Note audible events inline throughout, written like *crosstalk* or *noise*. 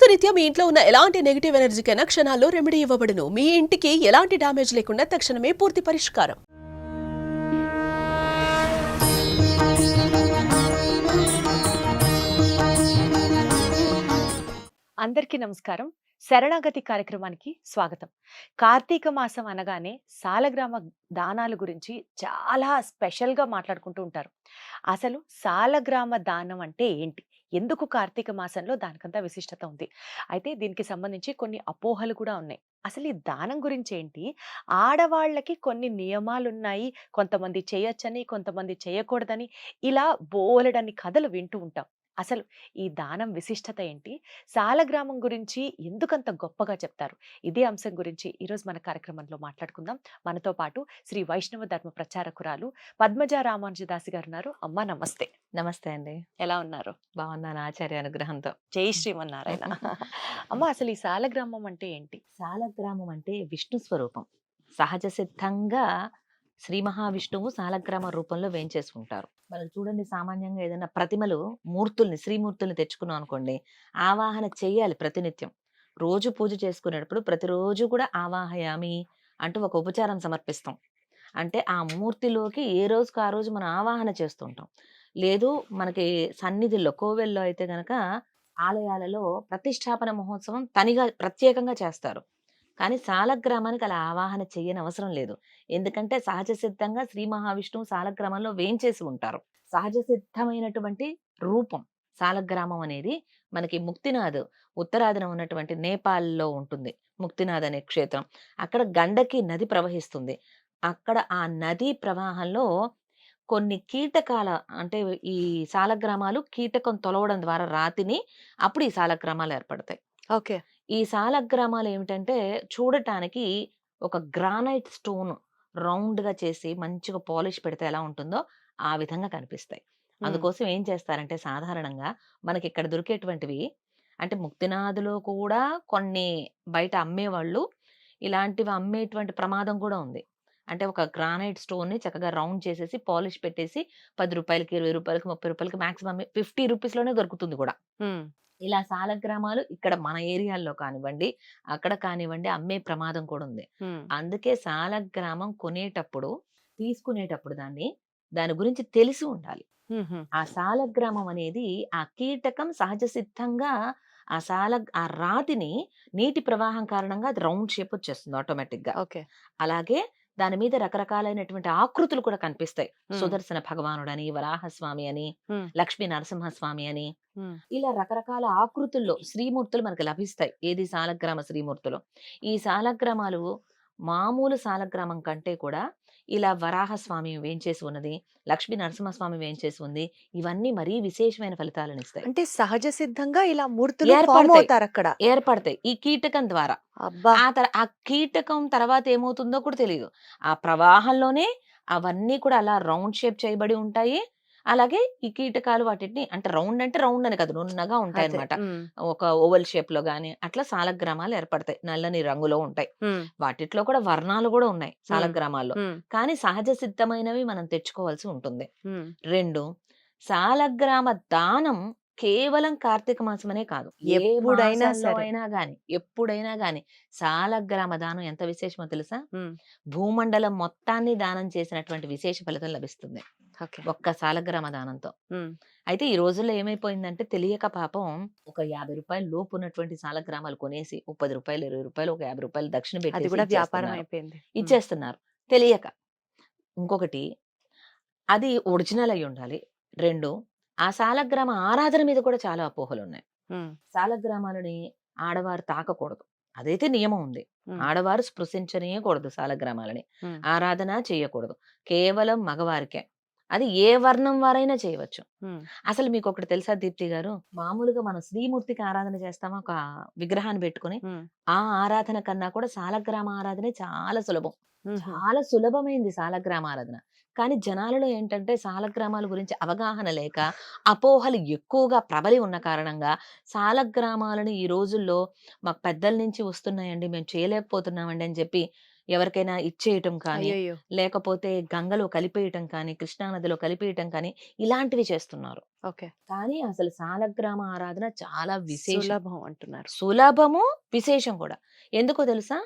వాస్తురీత్యా మీ ఇంట్లో ఉన్న ఎలాంటి నెగిటివ్ ఎనర్జీకైనా క్షణాల్లో రెమెడీ ఇవ్వబడును. మీ ఇంటికి ఎలాంటి డ్యామేజ్ లేకుండా తక్షణమే పూర్తి పరిష్కారం. అందరికీ నమస్కారం. శరణాగతి కార్యక్రమానికి స్వాగతం. కార్తీక మాసం అనగానే సాలగ్రామ దానాల గురించి చాలా స్పెషల్గా మాట్లాడుకుంటూ ఉంటారు. అసలు సాలగ్రామ దానం అంటే ఏంటి? ఎందుకు కార్తీక మాసంలో దానికంతా విశిష్టత ఉంది? అయితే దీనికి సంబంధించి కొన్ని అపోహలు కూడా ఉన్నాయి. అసలు ఈ దానం గురించి ఏంటి ఆడవాళ్ళకి కొన్ని నియమాలు ఉన్నాయి కొంతమంది చేయొచ్చని కొంతమంది చేయకూడదని ఇలా బోలెడన్ని కథలు వింటూ ఉంటాం. అసలు ఈ దానం విశిష్టత ఏంటి? సాలగ్రామం గురించి ఎందుకంత గొప్పగా చెప్తారు? ఇదే అంశం గురించి ఈరోజు మన కార్యక్రమంలో మాట్లాడుకుందాం. మనతో పాటు శ్రీ వైష్ణవ ధర్మ ప్రచారకురాలు పద్మజ రామానుజదాసి గారు ఉన్నారు అమ్మ నమస్తే. నమస్తే అండి. ఎలా ఉన్నారు? బాగున్నాను ఆచార్య అనుగ్రహంతో. జై శ్రీమన్నారాయణ. *laughs* అమ్మ అసలు ఈ సాలగ్రామం అంటే ఏంటి? సాలగ్రామం అంటే విష్ణు స్వరూపం. సహజ సిద్ధంగా శ్రీ మహావిష్ణువు సాలగ్రామ రూపంలో వేయించేసుకుంటారు మనం చూడండి సామాన్యంగా ఏదైనా ప్రతిమలు మూర్తుల్ని శ్రీమూర్తుల్ని తెచ్చుకున్నాం అనుకోండి ఆవాహన చేయాలి ప్రతినిత్యం. రోజు పూజ చేసుకునేటప్పుడు ప్రతిరోజు కూడా ఆవాహయామి అంటూ ఒక ఉపచారం సమర్పిస్తాం. అంటే ఆ మూర్తిలోకి ఏ రోజుకు ఆ రోజు మనం ఆవాహన చేస్తుంటాం. లేదు మనకి సన్నిధిలో కోవెల్లో అయితే గనక ఆలయాలలో ప్రతిష్టాపన మహోత్సవం తనిగా ప్రత్యేకంగా చేస్తారు. కానీ సాలగ్రామానికి అలా ఆవాహన చేయని అవసరం లేదు. ఎందుకంటే సహజ సిద్ధంగా శ్రీ మహావిష్ణువు సాలగ్రామంలో వేంచేసి ఉంటారు. సహజ సిద్ధమైనటువంటి రూపం సాలగ్రామం అనేది మనకి ముక్తినాథ్ ఉత్తరాదిన ఉన్నటువంటి నేపాల్లో ఉంటుంది ముక్తినాథ్ అనే క్షేత్రం. అక్కడ గండకి నది ప్రవహిస్తుంది. అక్కడ ఆ నదీ ప్రవాహంలో కొన్ని కీటకాల అంటే ఈ సాలగ్రామాలు కీటకం తొలవడం ద్వారా రాతిని అప్పుడు ఈ సాలగ్రామాలు ఏర్పడతాయి. ఓకే. ఈ సాలగ్రామాలు ఏమిటంటే చూడటానికి ఒక గ్రానైట్ స్టోన్ రౌండ్గా చేసి మంచిగా పాలిష్ పెడితే ఎలా ఉంటుందో ఆ విధంగా కనిపిస్తాయి. అందుకోసం ఏం చేస్తారంటే సాధారణంగా మనకి ఇక్కడ దొరికేటువంటివి అంటే ముక్తినాథులో కూడా కొన్ని బయట అమ్మేవాళ్ళు ఇలాంటివి అమ్మేటువంటి ప్రమాదం కూడా ఉంది. అంటే ఒక గ్రానైట్ స్టోన్ని చక్కగా రౌండ్ చేసేసి పాలిష్ పెట్టేసి పది రూపాయలకి ఇరవై రూపాయలకి ముప్పై రూపాయలకి మాక్సిమం ఫిఫ్టీ రూపీస్లోనే దొరుకుతుంది కూడా. ఇలా సాలగ్రామాలు ఇక్కడ మన ఏరియాల్లో కానివ్వండి అక్కడ కానివ్వండి అమ్మే ప్రమాదం కూడా ఉంది. అందుకే సాలగ్రామం కొనేటప్పుడు తీసుకునేటప్పుడు దాన్ని దాని గురించి తెలిసి ఉండాలి. ఆ సాలగ్రామం అనేది ఆ కీటకం సహజ సిద్ధంగా ఆ సాల ఆ రాతిని నీటి ప్రవాహం కారణంగా అది రౌండ్ షేప్ వచ్చేస్తుంది ఆటోమేటిక్గా ఓకే. అలాగే దాని మీద రకరకాలైనటువంటి ఆకృతులు కూడా కనిపిస్తాయి. సుదర్శన భగవానుడని వరాహస్వామి అని. లక్ష్మీ నరసింహస్వామి అని ఇలా రకరకాల ఆకృతుల్లో శ్రీమూర్తులు మనకి లభిస్తాయి. ఏది సాలగ్రామ శ్రీమూర్తులు? ఈ సాలగ్రామాలు మామూలు సాలగ్రామం కంటే కూడా ఇలా వరాహస్వామి వేంచేసి ఉన్నది? లక్ష్మీ నరసింహస్వామి వేంచేసి ఉంది? ఇవన్నీ మరీ విశేషమైన ఫలితాలను ఇస్తాయి అంటే సహజ సిద్ధంగా ఇలా మూర్తులు అవుతారు అక్కడ? ఏర్పడతాయి. ఈ కీటకం ద్వారా. అబ్బా! ఆ ఆ కీటకం తర్వాత ఏమవుతుందో కూడా తెలియదు ఆ ప్రవాహంలోనే అవన్నీ కూడా అలా రౌండ్ షేప్ చేయబడి ఉంటాయి. అలాగే ఈ కీటకాలు వాటిని అంటే రౌండ్ అంటే రౌండ్ అని కదా నున్నగా ఉంటాయి ఉమ్, ఒక ఓవల్ షేప్లో గానీ అట్లా సాలగ్రామాలు ఏర్పడతాయి. నల్లని రంగులో ఉంటాయి. వాటిట్లో కూడా వర్ణాలు కూడా ఉన్నాయి సాలగ్రామాల్లో. కానీ సహజ సిద్ధమైనవి మనం తెచ్చుకోవాల్సి ఉంటుంది. రెండు సాలగ్రామ దానం కేవలం కార్తీక మాసమనే కాదు. ఎప్పుడైనా. అయినా గాని ఎప్పుడైనా గాని సాలగ్రామ దానం ఎంత విశేషమో తెలుసా. భూమండలం మొత్తాన్ని దానం చేసినటువంటి విశేష ఫలితం లభిస్తుంది. ఒక్క సాలగ్రామ దానంతో. అయితే ఈ రోజుల్లో ఏమైపోయిందంటే తెలియక పాపం ఒక యాభై రూపాయలు లోపు ఉన్నటువంటి సాలగ్రామాలు కొనేసి ఒక పది రూపాయలు ఇరవై రూపాయలు ఒక యాభై రూపాయలు దక్షిణ పెట్టి కూడా వ్యాపారం అయిపోయింది. ఇచ్చేస్తున్నారు. తెలియక. ఇంకొకటి అది ఒరిజినల్ అయి ఉండాలి. రెండు ఆ సాలగ్రామ ఆరాధన మీద కూడా చాలా అపోహలు ఉన్నాయి సాలగ్రామాలని ఆడవారు తాకకూడదు. అదైతే నియమం ఉంది. ఆడవారు స్పృశించనీయకూడదు సాలగ్రామాలని. ఆరాధన చేయకూడదు. కేవలం మగవారికే. అది ఏ వర్ణం వారైనా చేయవచ్చు. అసలు మీకు ఒకటి తెలుసా దీప్తి గారు? మామూలుగా మనం శ్రీమూర్తికి ఆరాధన చేస్తామా? ఒక విగ్రహాన్ని పెట్టుకుని ఆ ఆరాధన కన్నా కూడా సాలగ్రామ ఆరాధనే చాలా సులభం. చాలా సులభమైంది సాలగ్రామ ఆరాధన. కానీ జనాలలో ఏంటంటే సాలగ్రామాల గురించి అవగాహన లేక అపోహలు ఎక్కువగా ప్రబలి ఉన్న కారణంగా సాలగ్రామాలను ఈ రోజుల్లో మాకు పెద్దల నుంచి వస్తున్నాయండి మేము చేయలేకపోతున్నామండి అని చెప్పి ఎవరికైనా ఇచ్చేయటం కానీ లేకపోతే గంగలో కలిపేయటం కానీ కృష్ణా నదిలో కలిపేయటం కానీ ఇలాంటివి చేస్తున్నారు. ఓకే. కానీ అసలు సాలగ్రామ ఆరాధన చాలా విశేషం. సులభం అంటున్నారు. సులభము విశేషం కూడా. ఎందుకో తెలుసా?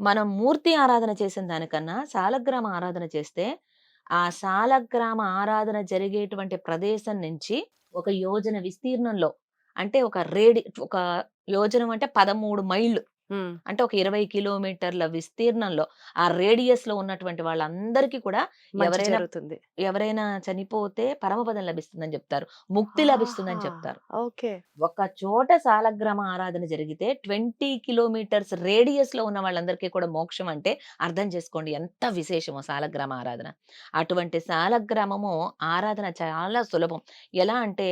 మనం మూర్తి ఆరాధన చేసిన దానికన్నా సాలగ్రామ ఆరాధన చేస్తే ఆ సాలగ్రామ ఆరాధన జరిగేటువంటి ప్రదేశం నుంచి ఒక యోజన విస్తీర్ణంలో అంటే ఒక రేడి ఒక యోజనం అంటే పదమూడు మైళ్ళు. అంటే ఒక ఇరవై కిలోమీటర్ల విస్తీర్ణంలో ఆ రేడియస్లో ఉన్నటువంటి వాళ్ళందరికీ కూడా మంచి ఎవరైనా జరుగుతుంది. ఎవరైనా చనిపోతే పరమపదం లభిస్తుందని చెప్తారు. ముక్తి లభిస్తుందని చెప్తారు. ఓకే. ఒక చోట సాలగ్రామ ఆరాధన జరిగితే ట్వంటీ కిలోమీటర్స్ రేడియస్లో ఉన్న వాళ్ళందరికీ కూడా మోక్షం అంటే అర్థం చేసుకోండి ఎంత విశేషమో సాలగ్రామ ఆరాధన. అటువంటి సాలగ్రామము ఆరాధన చాలా సులభం. ఎలా అంటే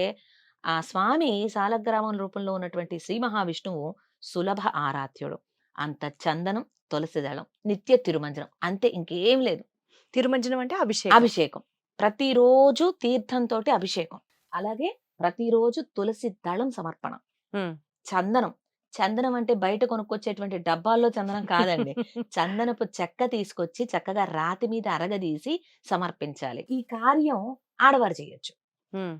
ఆ స్వామి సాలగ్రామం రూపంలో ఉన్నటువంటి శ్రీ మహావిష్ణువు సులభ ఆరాధ్యుడు. అంత చందనం తులసి దళం నిత్య తిరుమంజనం అంతే ఇంకేం లేదు. తిరుమంజనం అంటే అభిషేకం. అభిషేకం. ప్రతిరోజు తీర్థంతో అభిషేకం. అలాగే ప్రతిరోజు తులసి దళం సమర్పణ. చందనం. చందనం అంటే బయట కొనుక్కొచ్చేటువంటి డబ్బాల్లో చందనం కాదండి. *laughs* చందనపు చెక్క తీసుకొచ్చి చక్కగా రాతి మీద అరగదీసి సమర్పించాలి. ఈ కార్యం ఆడవారు చేయొచ్చు.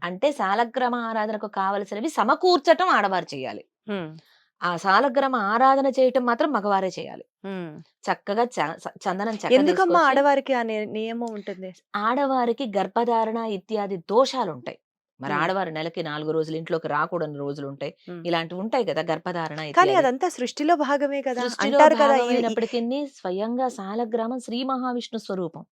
అంటే సాలగ్రామ ఆరాధనకు కావలసినవి సమకూర్చటం ఆడవారు చేయాలి. ఆ సాలగ్రామ ఆరాధన చేయటం మాత్రం మగవారే చేయాలి. చక్కగా చందనం ఎందుకమ్మా ఆడవారికి ఆ ని- నియమం ఉంటుంది? ఆడవారికి గర్భధారణ ఇత్యాది దోషాలు ఉంటాయి మరి. ఆడవారు నెలకి నాలుగు రోజులు ఇంట్లోకి రాకూడని రోజులు ఉంటాయి. ఇలాంటివి ఉంటాయి కదా గర్భధారణ కానీ. అదంతా సృష్టిలో భాగమే కదా అంటారు భాగమైనప్పటికీ స్వయంగా సాలగ్రామం శ్రీ మహావిష్ణు స్వరూపం.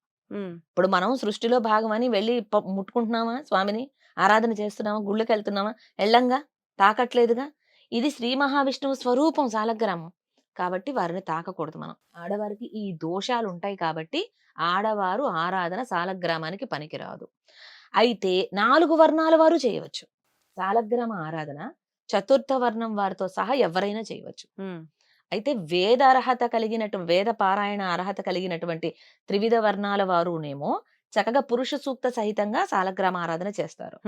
ఇప్పుడు మనం సృష్టిలో భాగమని వెళ్ళి ముట్టుకుంటున్నామా స్వామిని? ఆరాధన చేస్తున్నామా? గుళ్ళకి వెళ్తున్నామా వెళ్ళంగా? తాకట్లేదుగా? ఇది శ్రీ మహావిష్ణువు స్వరూపం సాలగ్రామం కాబట్టి వారిని తాకకూడదు మనం. ఆడవారికి ఈ దోషాలు ఉంటాయి కాబట్టి ఆడవారు ఆరాధన సాలగ్రామానికి పనికిరాదు. అయితే నాలుగు వర్ణాల వారు చేయవచ్చు. సాలగ్రామ ఆరాధన చతుర్థ వర్ణం వారితో సహా ఎవరైనా చేయవచ్చు. అయితే వేద అర్హత కలిగినటు వేద పారాయణ అర్హత కలిగినటువంటి త్రివిధ వర్ణాల వారునేమో చక్కగా పురుష సూక్త సహితంగా సాలగ్రామ ఆరాధన చేస్తారు.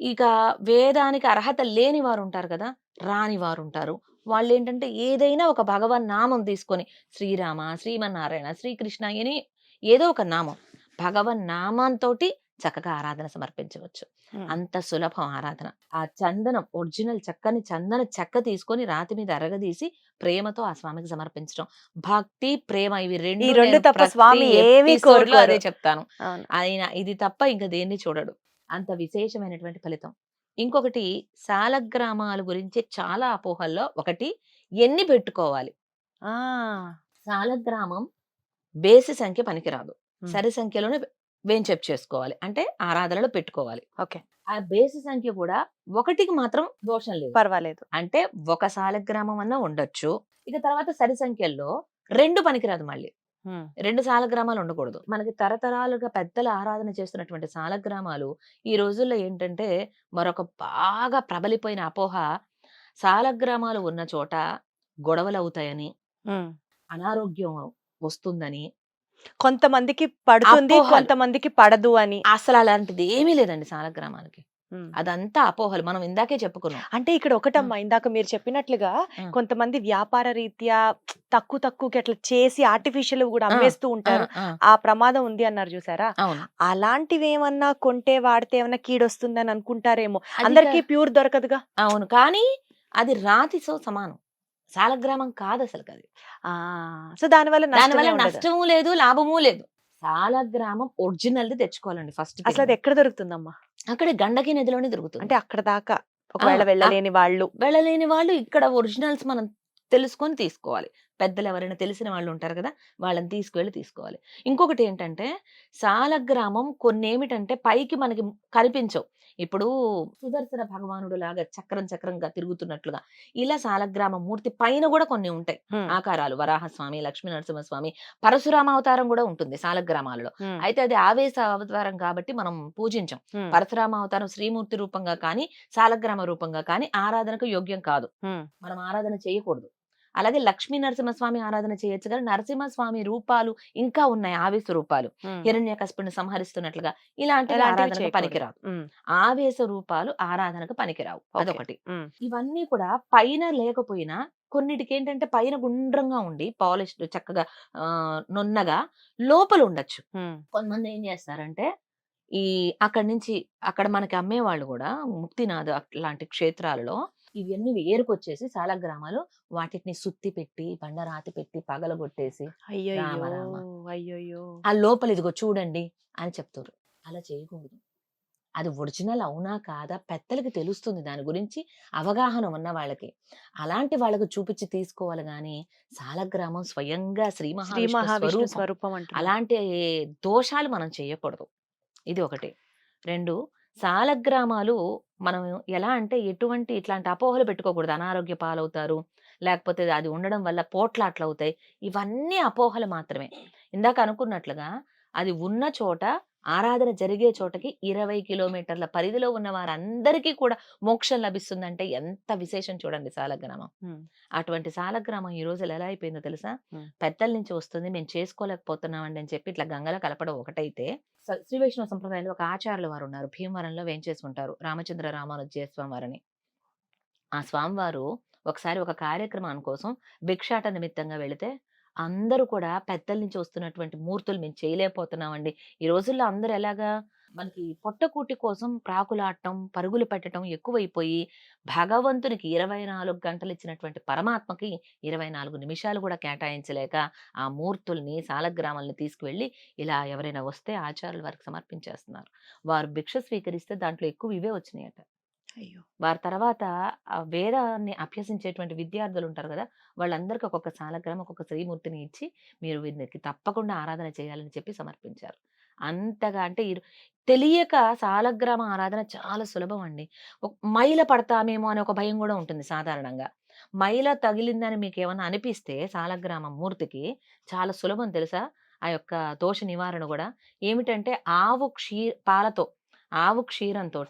ఇక వేదానికి అర్హత లేని వారు ఉంటారు కదా రాని వారు ఉంటారు వాళ్ళు ఏంటంటే ఏదైనా ఒక భగవన్ నామం తీసుకొని శ్రీరామ శ్రీమన్నారాయణ శ్రీకృష్ణ అని ఏదో ఒక నామం భగవన్ నామంతోటి చక్కగా ఆరాధన సమర్పించవచ్చు. అంత సులభం ఆరాధన. ఆ చందనం ఒరిజినల్ చక్కని చందన చెక్క తీసుకొని రాతి మీద అరగదీసి ప్రేమతో ఆ స్వామికి సమర్పించడం భక్తి ప్రేమ ఇవి రెండు రెండు తప్ప స్వామి లో అదే. చెప్తాను. ఆయన ఇది తప్ప ఇంకా దేన్ని చూడడు. అంత విశేషమైనటువంటి ఫలితం. ఇంకొకటి సాలగ్రామాల గురించి చాలా అపోహల్లో ఒకటి ఎన్ని పెట్టుకోవాలి? ఆ, సాలగ్రామం బేసి సంఖ్య పనికిరాదు. సరి సంఖ్యలోనే వేంచెప్ చేసుకోవాలి. అంటే ఆరాధనలో పెట్టుకోవాలి. ఓకే. ఆ బేసి సంఖ్య కూడా ఒకటికి మాత్రం దోషం లేదు. పర్వాలేదు. అంటే ఒక సాలగ్రామం అన్న ఉండొచ్చు. ఇక తర్వాత సరి సంఖ్యల్లో రెండు పనికిరాదు మళ్ళీ. రెండు సాలగ్రామాలు ఉండకూడదు మనకి తరతరాలుగా పెద్దల ఆరాధన చేస్తున్నటువంటి సాలగ్రామాలు ఈ రోజుల్లో ఏంటంటే మరొక బాగా ప్రబలిపోయిన అపోహ సాలగ్రామాలు ఉన్న చోట గొడవలు అవుతాయని. అనారోగ్యం వస్తుందని కొంతమందికి పడుతుంది. కొంతమందికి పడదు అని అసలు అలాంటిది ఏమీ లేదండి సాలగ్రామాలకి. అదంతా అపోహలు. మనం ఇందాకే చెప్పుకున్నాం. అంటే ఇక్కడ ఒకటమ్మా ఇందాక మీరు చెప్పినట్లుగా. కొంతమంది వ్యాపార రీత్యా తక్కువ తక్కువకి అట్లా చేసి ఆర్టిఫిషియల్ కూడా అమ్మేస్తూ ఉంటారు. ఆ, ప్రమాదం ఉంది అన్నారు చూసారా? అలాంటివి ఏమన్నా కొంటే వాడితే ఏమన్నా కీడొస్తుందని అనుకుంటారేమో. అది అందరికి ప్యూర్ దొరకదుగా? అవును. కానీ అది రాతితో సమానం. సాలగ్రామం కాదు అసలు అది. ఆ సో దానివల్ల దానివల్ల నష్టమే లేదు లాభము లేదు. సాలగ్రామం ఒరిజినల్ ది తెచ్చుకోవాలండి ఫస్ట్ అసలు అది ఎక్కడ దొరుకుతుందమ్మా? అక్కడ గండకి నదిలోనే దొరుకుతుంది. అంటే అక్కడ దాకా ఒకవేళ వెళ్ళలేని వాళ్ళు వెళ్ళలేని వాళ్ళు ఇక్కడ ఒరిజినల్స్ మనం తెలుసుకొని తీసుకోవాలి. పెద్దలు ఎవరైనా తెలిసిన వాళ్ళు ఉంటారు కదా! వాళ్ళని తీసుకువెళ్ళి తీసుకోవాలి. ఇంకొకటి ఏంటంటే సాలగ్రామం కొన్ని ఏమిటంటే పైకి మనకి కనిపించవు. ఇప్పుడు సుదర్శన భగవానుడు లాగా చక్రం చక్రంగా తిరుగుతున్నట్లుగా ఇలా సాలగ్రామ మూర్తి పైన కూడా కొన్ని ఉంటాయి. ఆకారాలు వరాహస్వామి లక్ష్మీ నరసింహస్వామి పరశురామ అవతారం కూడా ఉంటుంది సాలగ్రామాలలో. అయితే అది ఆవేశ అవతారం కాబట్టి మనం పూజించం. పరశురామ అవతారం శ్రీమూర్తి రూపంగా కానీ సాలగ్రామ రూపంగా కానీ ఆరాధనకు యోగ్యం కాదు. మనం ఆరాధన చేయకూడదు. అలాగే లక్ష్మీ నరసింహస్వామి ఆరాధన చేయొచ్చు కానీ నరసింహస్వామి రూపాలు ఇంకా ఉన్నాయి ఆవేశ రూపాలు. ఉమ్. హిరణ్యకశిపుని సంహరిస్తున్నట్లుగా ఇలాంటి ఆరాధనకు. పనికిరావు. ఆవేశ రూపాలు ఆరాధనకు పనికిరావు. అదొకటి. ఇవన్నీ కూడా పైన లేకపోయినా కొన్నిటికి ఏంటంటే పైన గుండ్రంగా ఉండి పాలిష్డ్ చక్కగా నున్నగా లోపల ఉండొచ్చు. కొంతమంది ఏం చేస్తారంటే ఈ అక్కడి నుంచి అక్కడ మనకి అమ్మేవాళ్ళు కూడా ముక్తినాథ్ లాంటి క్షేత్రాలలో ఇవన్నీ ఏరుకొచ్చేసి చాలా గ్రామాలు వాటిని సుత్తి పెట్టి బండరాతి పెట్టి పగలగొట్టేసి. అయ్యయ్యో! ఆ లోపల ఇదిగో చూడండి అని చెప్తారు. అలా చేయకూడదు. అది ఒరిజినల్ అవునా కాదా పెద్దలకి తెలుస్తుంది దాని గురించి అవగాహన ఉన్న వాళ్ళకి. అలాంటి వాళ్ళకు చూపించి తీసుకోవాలి గాని సాలగ్రామం స్వయంగా శ్రీ మహావిష్ణు స్వరూపం. అలాంటి దోషాలు మనం చేయకూడదు. ఇది ఒకటి. రెండు సాలగ్రామాలు మనం ఎలా అంటే ఎటువంటి ఇట్లాంటి అపోహలు పెట్టుకోకూడదు. అనారోగ్య పాలవుతారు. లేకపోతే అది ఉండడం వల్ల పోట్లాట్లు అవుతాయి ఇవన్నీ అపోహలు మాత్రమే. ఇందాక అనుకున్నట్లుగా అది ఉన్న చోట ఆరాధన జరిగే చోటకి ఇరవై కిలోమీటర్ల పరిధిలో ఉన్న వారందరికీ కూడా మోక్షం లభిస్తుందంటే ఎంత విశేషం చూడండి సాలగ్రామం. అటువంటి సాలగ్రామం ఈ రోజులు ఎలా అయిపోయిందో తెలుసా. పెద్దల నుంచి వస్తుంది మేము చేసుకోలేకపోతున్నామండి అని చెప్పి ఇట్లా గంగల కలపడం ఒకటైతే శ్రీ వైష్ణవ సంప్రదాయంలో ఒక ఆచార్యుల వారు ఉన్నారు. భీమవరంలో వేంచేసుకుంటారు రామచంద్ర రామానుజయ స్వామి వారిని ఆ స్వామివారు ఒకసారి ఒక కార్యక్రమం కోసం భిక్షాట నిమిత్తంగా వెళితే అందరూ కూడా పెద్దల నుంచి వస్తున్నటువంటి మూర్తులు మేము చేయలేకపోతున్నామండి. ఈ రోజుల్లో అందరూ ఎలాగా మనకి పొట్టకూటి కోసం ప్రాకులాడటం పరుగులు పెట్టడం ఎక్కువైపోయి భగవంతునికి ఇరవై నాలుగు గంటలు ఇచ్చినటువంటి పరమాత్మకి ఇరవై నాలుగు నిమిషాలు కూడా కేటాయించలేక ఆ మూర్తుల్ని సాలగ్రామాలను తీసుకువెళ్ళి ఇలా ఎవరైనా వస్తే ఆచార్యుల వారికి సమర్పించేస్తున్నారు. వారు భిక్ష స్వీకరిస్తే దాంట్లో ఎక్కువ ఇవే వచ్చినాయట. వారి తర్వాత వేదాన్ని అభ్యసించేటువంటి విద్యార్థులు ఉంటారు కదా! వాళ్ళందరికీ ఒక్కొక్క సాలగ్రామం ఒక్కొక్క శ్రీమూర్తిని ఇచ్చి మీరు వీరికి తప్పకుండా ఆరాధన చేయాలని చెప్పి సమర్పించారు. అంతగా అంటే తెలియక సాలగ్రామ ఆరాధన చాలా సులభం అండి. ఒక- మైల పడతామేమో అనే ఒక భయం కూడా ఉంటుంది సాధారణంగా. మైల తగిలిందని మీకు ఏమైనా అనిపిస్తే సాలగ్రామ మూర్తికి చాలా సులభం తెలుసా? ఆ యొక్క దోష నివారణ కూడా. ఏమిటంటే ఆవు క్షీ పాలతో ఆవు క్షీరంతో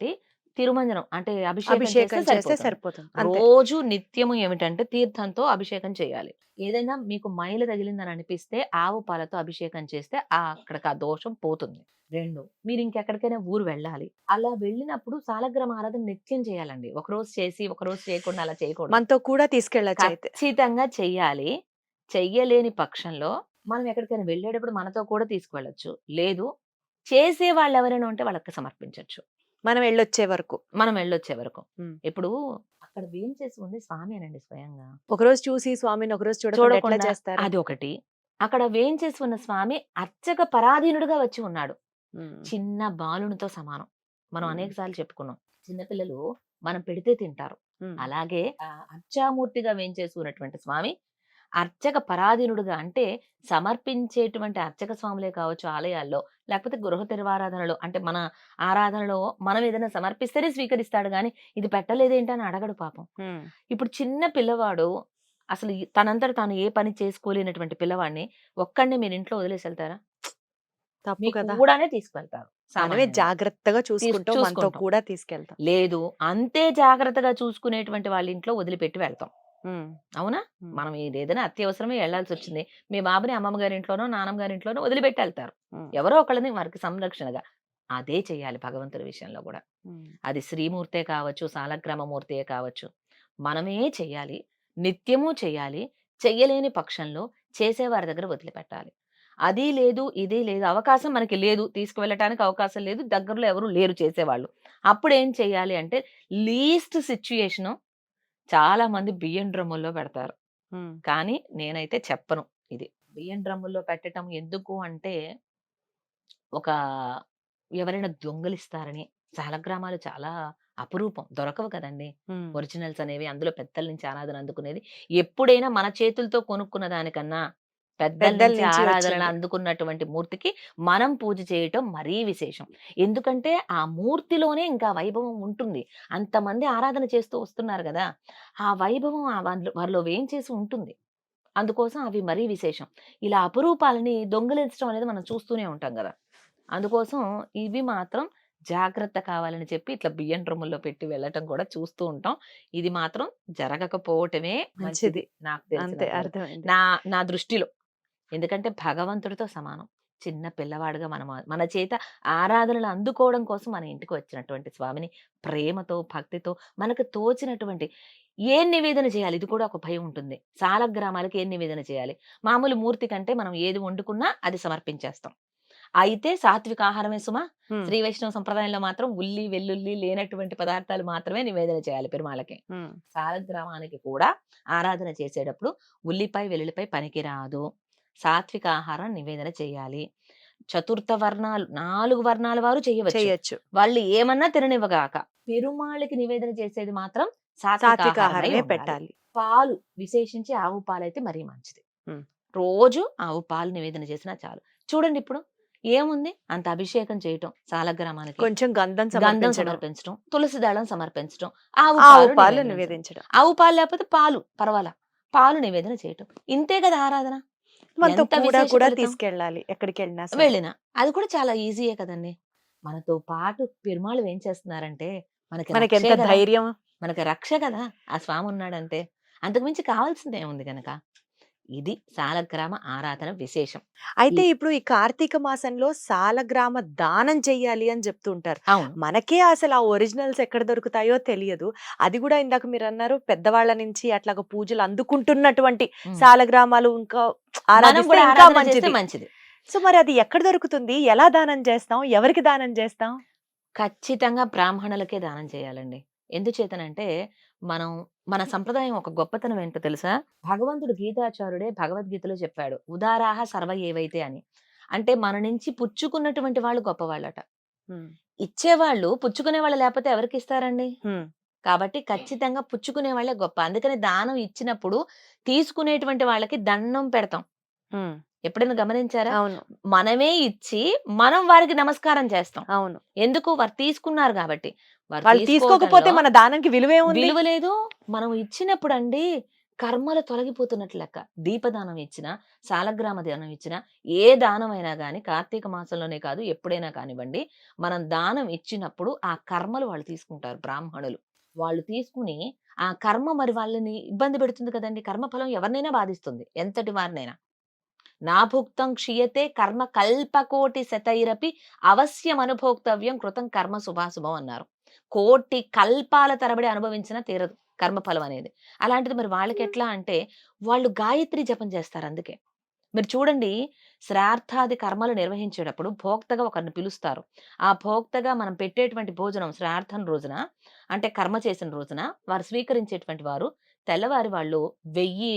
తిరుమంజనం అంటే అభిషేకం చేస్తే సరిపోతుంది. రోజు నిత్యము ఏమిటంటే తీర్థంతో అభిషేకం చేయాలి. ఏదైనా మీకు మైలు తగిలిందని అనిపిస్తే ఆవు పాలతో అభిషేకం చేస్తే ఆ అక్కడికి ఆ దోషం పోతుంది. రెండు మీరు ఇంకెక్కడికైనా ఊరు వెళ్ళాలి. అలా వెళ్ళినప్పుడు సాలగ్రామ ఆరాధన నిత్యం చేయాలండి. ఒక రోజు చేసి ఒక రోజు చేయకుండా అలా చేయకూడదు. మనతో కూడా తీసుకెళ్ళచ్చు అయితే. ఖచ్చితంగా చెయ్యాలి. చెయ్యలేని పక్షంలో మనం ఎక్కడికైనా వెళ్ళేటప్పుడు మనతో కూడా తీసుకువెళ్ళొచ్చు లేదు చేసే వాళ్ళు ఎవరైనా ఉంటే వాళ్ళకి సమర్పించవచ్చు మనం వెళ్ళొచ్చే వరకు. మనం వెళ్ళొచ్చే వరకు. ఇప్పుడు అక్కడ వేం చేసి ఉంది స్వామి అనండి స్వయంగా. ఒకరోజు చూసి స్వామిని ఒకరోజు చూడకుండా చేస్తారు? అది ఒకటి. అక్కడ వేం చేసి ఉన్న స్వామి అర్చక పరాధీనుడుగా వచ్చి ఉన్నాడు. చిన్న బాలునితో సమానం. మనం. అనేక సార్లు చెప్పుకున్నాం. చిన్నపిల్లలు మనం పెడితే తింటారు. అలాగే అర్చామూర్తిగా వేంచేసుకున్నటువంటి స్వామి అర్చక పరాధీనుడుగా అంటే సమర్పించేటువంటి అర్చక స్వాములే కావచ్చు ఆలయాల్లో లేకపోతే గృహ తిరువారాధనలో అంటే మన ఆరాధనలో మనం ఏదైనా సమర్పిస్తేనే స్వీకరిస్తాడు కానీ ఇది పెట్టలేదేంటి అని అడగడు పాపం. ఇప్పుడు చిన్న పిల్లవాడు అసలు తనంతట తాను ఏ పని చేసుకోలేనటువంటి పిల్లవాడిని ఒక్కడిని మీరు ఇంట్లో వదిలేసి వెళ్తారా? కూడానే మనమే సామాన్యంగా. జాగ్రత్తగా చూసుకుంటాం మనతో చూసుకుంటాం. కూడా తీసుకెళ్తాం. లేదు అంతే జాగ్రత్తగా చూసుకునేటువంటి వాళ్ళ ఇంట్లో వదిలిపెట్టి వెళ్తాం. ఉమ్, అవునా? ఉమ్, మనం ఇది ఏదైనా అత్యవసరమే వెళ్ళాల్సి వచ్చింది మీ బాబుని అమ్మమ్మ గారి ఇంట్లోనో నాన్నమ్మ గారి ఇంట్లోనో వదిలిపెట్టి వెళ్తారు ఉమ్, ఎవరో ఒకళ్ళని వారికి సంరక్షణగా. అదే చేయాలి భగవంతుడి విషయంలో కూడా. ఉమ్, అది శ్రీమూర్తే కావచ్చు సాలగ్రామమూర్తే కావచ్చు. మనమే చెయ్యాలి నిత్యము చెయ్యాలి చెయ్యలేని పక్షంలో చేసేవారి దగ్గర వదిలిపెట్టాలి. అది లేదు ఇది లేదు అవకాశం మనకి లేదు తీసుకువెళ్ళటానికి అవకాశం లేదు దగ్గరలో ఎవరు లేరు చేసేవాళ్ళు. అప్పుడు ఏం చేయాలి అంటే లీస్ట్ సిచ్యుయేషను చాలా మంది బియ్యం డ్రమ్ముల్లో పెడతారు. ఉమ్, కానీ నేనైతే చెప్పను ఇది. బియ్యం డ్రమ్ముల్లో పెట్టడం ఎందుకు అంటే ఒక ఎవరైనా దొంగలిస్తారని సాలగ్రామాలు చాలా అపురూపం దొరకవు కదండి. ఉమ్, ఒరిజినల్స్ అనేవి అందులో పెద్దల నుంచి ఆరాధన అందుకునేది. ఎప్పుడైనా మన చేతులతో కొనుక్కున్న దానికన్నా పెద్దల నుంచి ఆరాధన. అందుకున్నటువంటి మూర్తికి మనం పూజ చేయటం మరీ విశేషం. ఎందుకంటే ఆ మూర్తిలోనే ఇంకా వైభవం ఉంటుంది. అంతమంది ఆరాధన చేస్తూ వస్తున్నారు కదా! ఆ వైభవం వారిలో- వారిలో వేంచేసి ఉంటుంది? అందుకోసం అవి మరీ విశేషం. ఇలా అపురూపాలని దొంగిలించడం అనేది మనం చూస్తూనే ఉంటాం కదా! అందుకోసం ఇవి మాత్రం జాగ్రత్త కావాలని చెప్పి ఇట్లా బియ్యం డ్రమ్ముల్లో పెట్టి వెళ్ళటం కూడా చూస్తూ ఉంటాం. ఇది మాత్రం జరగకపోవటమే మంచిది. నాకు. అర్థమైంది. నా నా దృష్టిలో. ఎందుకంటే భగవంతుడితో సమానం. చిన్న పిల్లవాడుగా మనం మన చేత ఆరాధనలు అందుకోవడం కోసం మన ఇంటికి వచ్చినటువంటి స్వామిని ప్రేమతో భక్తితో మనకు తోచినటువంటి ఏం నివేదన చేయాలి? ఇది కూడా ఒక భయం ఉంటుంది. చాలా గ్రామాలకి ఏం నివేదన చేయాలి? మామూలు మూర్తి కంటే మనం ఏది వండుకున్నా అది సమర్పించేస్తాం. అయితే సాత్విక ఆహారమే సుమా. శ్రీ వైష్ణవ సంప్రదాయంలో మాత్రం ఉల్లి వెల్లుల్లి లేనటువంటి పదార్థాలు మాత్రమే నివేదన చేయాలి పెరుమాళకి. సాలగ్రామానికి కూడా ఆరాధన చేసేటప్పుడు ఉల్లిపాయ వెల్లుల్లిపై పనికిరాదు. సాత్విక ఆహారం నివేదన చేయాలి. చతుర్థ వర్ణాలు నాలుగు వర్ణాల వారు చేయవచ్చు. చేయొచ్చు. వాళ్ళు ఏమన్నా తిననివ్వగాక పెరుమాళ్ళకి నివేదన చేసేది మాత్రం సాత్విక ఆహారమే పెట్టాలి. పాలు విశేషించి ఆవు పాలు అయితే మరీ మంచిది. రోజు ఆవు పాలు నివేదన చేసినా చాలు. చూడండి ఇప్పుడు ఏముంది? అంత అభిషేకం చేయటం సాలగ్రామానికి కొంచెం గంధం గంధం సమర్పించడం. తులసి దళం సమర్పించడం ఆవు పాలు. నివేదించడం. ఆవు పాలు లేకపోతే పాలు పర్వాలా. పాలు నివేదన చేయటం. ఇంతే కదా ఆరాధన? మనతో ఎంత కూడా విశేష కూడా ఫలితం. తీసుకెళ్ళాలి ఎక్కడికి వెళ్ళినా సరే. వెళ్ళిన అది కూడా చాలా ఈజీయే కదండి మనతో పాటు పెరుమాళ్ళు ఏం చేస్తున్నారంటే మనకి మనకి రక్షే ఎంత కదా. ధైర్యం మనకి రక్ష కదా ఆ స్వామి ఉన్నాడంటే అంతకుమించి కావాల్సిందే ఉంది కనుక ఇది సాలగ్రామ ఆరాధన విశేషం. అయితే ఇప్పుడు ఈ కార్తీక మాసంలో సాలగ్రామ దానం చెయ్యాలి అని చెప్తూ ఉంటారు అవును. మనకే అసలు ఆ ఒరిజినల్స్ ఎక్కడ దొరుకుతాయో తెలియదు. అది కూడా ఇందాక మీరు అన్నారు పెద్దవాళ్ళ నుంచి అట్లాగా పూజలు అందుకుంటున్నటువంటి. సాలగ్రామాలు ఇంకా ఆరాధన మంచిది. సో మరి అది ఎక్కడ దొరుకుతుంది? ఎలా దానం చేస్తాం? ఎవరికి దానం చేస్తాం? ఖచ్చితంగా బ్రాహ్మణులకే దానం చేయాలండి. ఎందుచేతనంటే మనం మన సంప్రదాయం ఒక గొప్పతనం ఏంటో తెలుసా? భగవంతుడు గీతాచార్యుడే భగవద్గీతలో చెప్పాడు ఉదారాహ సర్వ ఏవైతే అని. అంటే మన నుంచి పుచ్చుకున్నటువంటి వాళ్ళు గొప్పవాళ్ళట. ఇచ్చేవాళ్ళు పుచ్చుకునే వాళ్ళు లేకపోతే ఎవరికి ఇస్తారండి. కాబట్టి ఖచ్చితంగా పుచ్చుకునే వాళ్ళే గొప్ప. అందుకని దానం ఇచ్చినప్పుడు తీసుకునేటువంటి వాళ్ళకి దండం పెడతాం. ఎప్పుడైనా గమనించారా? అవును. మనమే ఇచ్చి మనం వారికి నమస్కారం చేస్తాం. అవును. ఎందుకు? వారు తీసుకున్నారు కాబట్టి. వాళ్ళు తీసుకోకపోతే మన దానానికి విలువే విలువ లేదు. మనం ఇచ్చినప్పుడు అండి కర్మలు తొలగిపోతున్నట్లు లెక్క. దీపదానం ఇచ్చిన సాలగ్రామ దానం ఇచ్చిన ఏ దానం అయినా కానీ కార్తీక మాసంలోనే కాదు ఎప్పుడైనా కానివ్వండి మనం దానం ఇచ్చినప్పుడు ఆ కర్మలు వాళ్ళు తీసుకుంటారు బ్రాహ్మణులు. వాళ్ళు తీసుకుని ఆ కర్మ మరి వాళ్ళని ఇబ్బంది పెడుతుంది కదండి. కర్మఫలం ఎవరినైనా బాధిస్తుంది. ఎంతటి వారినైనా. నాభుక్తం క్షీయతే కర్మ కల్పకోటి శతైరపి అవశ్యం అనుభోక్తవ్యం కృతం కర్మ శుభాశుభం అన్నారు. కోటి కల్పాల తరబడి అనుభవించిన తీరదు కర్మఫలం అనేది. అలాంటిది మరి వాళ్ళకి ఎట్లా అంటే వాళ్ళు గాయత్రి జపం చేస్తారు అందుకే. మీరు చూడండి శ్రార్థాది కర్మలు నిర్వహించేటప్పుడు భోక్తగా ఒకరిని పిలుస్తారు. ఆ భోక్తగా మనం పెట్టేటువంటి భోజనం శ్రార్థం రోజున అంటే కర్మ చేసిన రోజున వారు స్వీకరించేటువంటి వారు తెల్లవారి వాళ్ళు వెయ్యి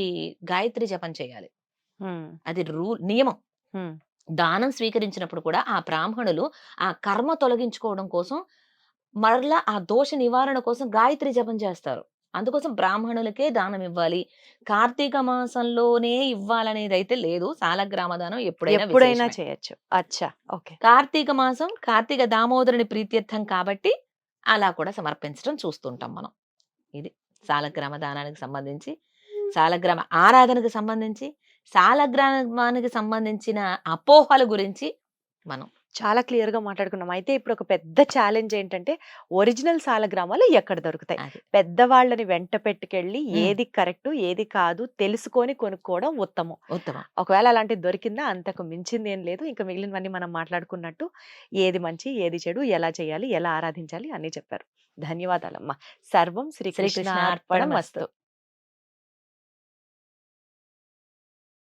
గాయత్రి జపం చేయాలి. హ్మ్. అది రూ నియమం. హ్మ్. దానం స్వీకరించినప్పుడు కూడా ఆ బ్రాహ్మణులు ఆ కర్మ తొలగించుకోవడం కోసం మరలా ఆ దోష నివారణ కోసం గాయత్రి జపం చేస్తారు. అందుకోసం బ్రాహ్మణులకే దానం ఇవ్వాలి. కార్తీక మాసంలోనే ఇవ్వాలనేది అయితే లేదు సాలగ్రామ దానం ఎప్పుడైనా ఎప్పుడైనా విశేషమే. చేయొచ్చు. అచ్చా! ఓకే. కార్తీక మాసం కార్తీక దామోదరుని ప్రీత్యర్థం కాబట్టి అలా కూడా సమర్పించడం చూస్తుంటాం మనం. ఇది సాలగ్రామ దానానికి సంబంధించి సాలగ్రామ ఆరాధనకు సంబంధించి సాలగ్రామానికి సంబంధించిన అపోహల గురించి మనం చాలా క్లియర్గా మాట్లాడుకున్నాం. అయితే ఇప్పుడు ఒక పెద్ద ఛాలెంజ్ ఏంటంటే ఒరిజినల్ సాలగ్రామాలు ఎక్కడ దొరుకుతాయి. పెద్దవాళ్ళని వెంట పెట్టుకెళ్ళి. ఏది కరెక్ట్ ఏది కాదు తెలుసుకొని కొనుక్కోవడం ఉత్తమం. ఉత్తమం. ఒకవేళ అలాంటిది దొరికిందా అంతకు మించింది ఏం లేదు. ఇంకా మిగిలినవన్నీ మనం మాట్లాడుకున్నట్టు ఏది మంచి ఏది చెడు ఎలా చేయాలి ఎలా ఆరాధించాలి అన్ని చెప్పారు. ధన్యవాదాలమ్మా. సర్వం శ్రీకృష్ణ శ్రీకృష్ణ అర్పణమస్తు అర్పణమస్తు.